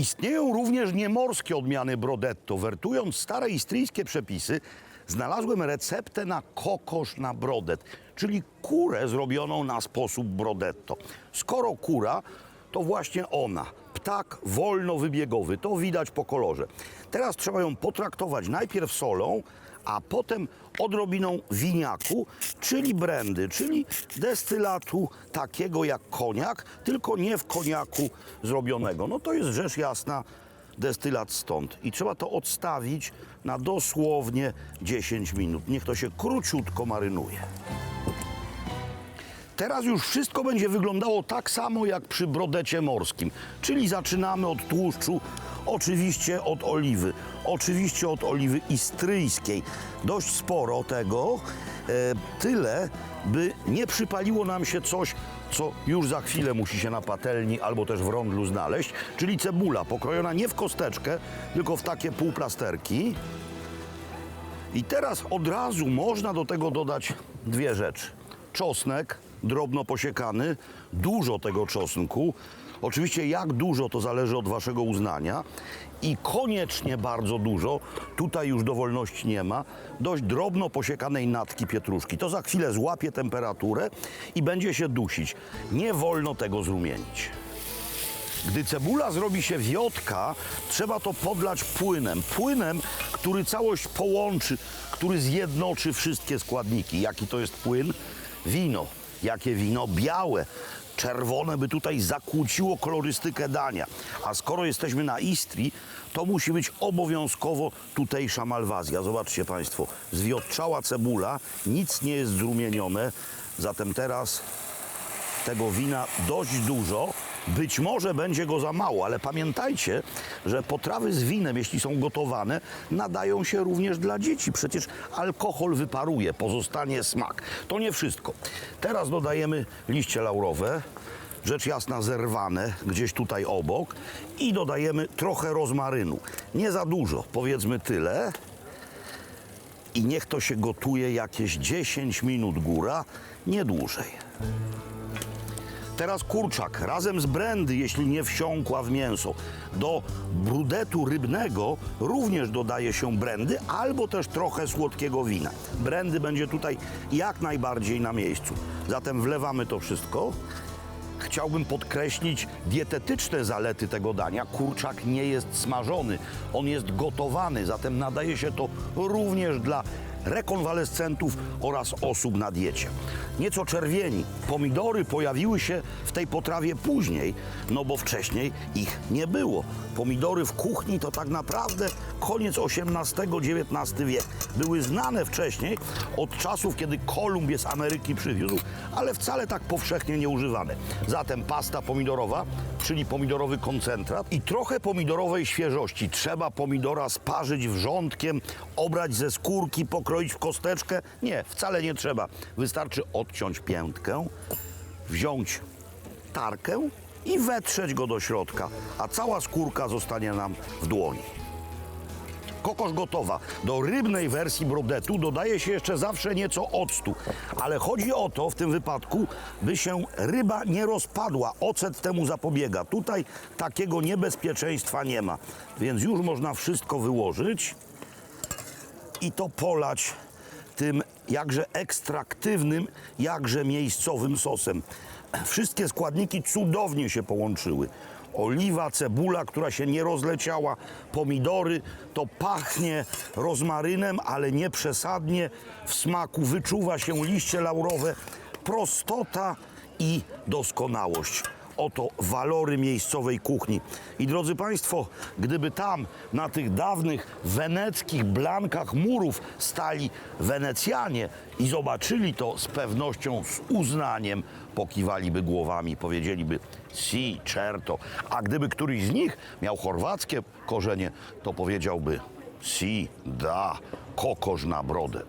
Istnieją również niemorskie odmiany brodetto. Wertując stare istryjskie przepisy, znalazłem receptę na kokosz na brodet, czyli kurę zrobioną na sposób brodetto. Skoro kura, to właśnie ona. Ptak wolnowybiegowy, to widać po kolorze. Teraz trzeba ją potraktować najpierw solą, a potem odrobiną winiaku, czyli brandy, czyli destylatu takiego jak koniak, tylko nie w koniaku zrobionego. No to jest rzecz jasna destylat stąd. I trzeba to odstawić na dosłownie 10 minut. Niech to się króciutko marynuje. Teraz już wszystko będzie wyglądało tak samo jak przy brodecie morskim, czyli zaczynamy od tłuszczu, oczywiście od oliwy, oczywiście od oliwy istryjskiej. Dość sporo tego, e, tyle, by nie przypaliło nam się coś, co już za chwilę musi się na patelni albo też w rondlu znaleźć, czyli cebula pokrojona nie w kosteczkę, tylko w takie półplasterki. I teraz od razu można do tego dodać dwie rzeczy. Czosnek drobno posiekany, dużo tego czosnku. Oczywiście jak dużo to zależy od waszego uznania i koniecznie bardzo dużo, tutaj już dowolności nie ma, dość drobno posiekanej natki pietruszki. To za chwilę złapie temperaturę i będzie się dusić. Nie wolno tego zrumienić. Gdy cebula zrobi się wiotka, trzeba to podlać płynem. Płynem, który całość połączy, który zjednoczy wszystkie składniki. Jaki to jest płyn? Wino. Jakie wino? Białe. Czerwone by tutaj zakłóciło kolorystykę dania. A skoro jesteśmy na Istrii, to musi być obowiązkowo tutejsza malwazja. Zobaczcie Państwo, zwiotczała cebula, nic nie jest zrumienione. Zatem teraz tego wina dość dużo. Być może będzie go za mało, ale pamiętajcie, że potrawy z winem, jeśli są gotowane, nadają się również dla dzieci. Przecież alkohol wyparuje, pozostanie smak. To nie wszystko. Teraz dodajemy liście laurowe, rzecz jasna zerwane gdzieś tutaj obok i dodajemy trochę rozmarynu. Nie za dużo, powiedzmy tyle. I niech to się gotuje jakieś 10 minut góra, nie dłużej. Teraz kurczak razem z brandy, jeśli nie wsiąkła w mięso. Do brudetu rybnego również dodaje się brandy albo też trochę słodkiego wina. Brandy będzie tutaj jak najbardziej na miejscu. Zatem wlewamy to wszystko. Chciałbym podkreślić dietetyczne zalety tego dania. Kurczak nie jest smażony, on jest gotowany, zatem nadaje się to również dla rekonwalescentów oraz osób na diecie. Nieco czerwieni. Pomidory pojawiły się w tej potrawie później, no bo wcześniej ich nie było. Pomidory w kuchni to tak naprawdę koniec XVIII-XIX wiek. Były znane wcześniej od czasów, kiedy Kolumb z Ameryki przywiózł, ale wcale tak powszechnie nie używane. Zatem pasta pomidorowa, czyli pomidorowy koncentrat i trochę pomidorowej świeżości. Trzeba pomidora sparzyć wrzątkiem, obrać ze skórki, pokroić w kosteczkę. Nie, wcale nie trzeba. Wystarczy odciąć piętkę, wziąć tarkę i wetrzeć go do środka, a cała skórka zostanie nam w dłoni. Kokosz gotowa. Do rybnej wersji brodetu dodaje się jeszcze zawsze nieco octu, ale chodzi o to w tym wypadku, by się ryba nie rozpadła. Ocet temu zapobiega. Tutaj takiego niebezpieczeństwa nie ma, więc już można wszystko wyłożyć i to polać tym jakże ekstraktywnym, jakże miejscowym sosem. Wszystkie składniki cudownie się połączyły. Oliwa, cebula, która się nie rozleciała, pomidory, to pachnie rozmarynem, ale nie przesadnie. W smaku wyczuwa się liście laurowe, prostota i doskonałość. Oto walory miejscowej kuchni. I drodzy Państwo, gdyby tam na tych dawnych weneckich blankach murów stali Wenecjanie i zobaczyli to z pewnością, z uznaniem, pokiwaliby głowami, powiedzieliby si, certo. A gdyby któryś z nich miał chorwackie korzenie, to powiedziałby si, da, kokosz na brodę.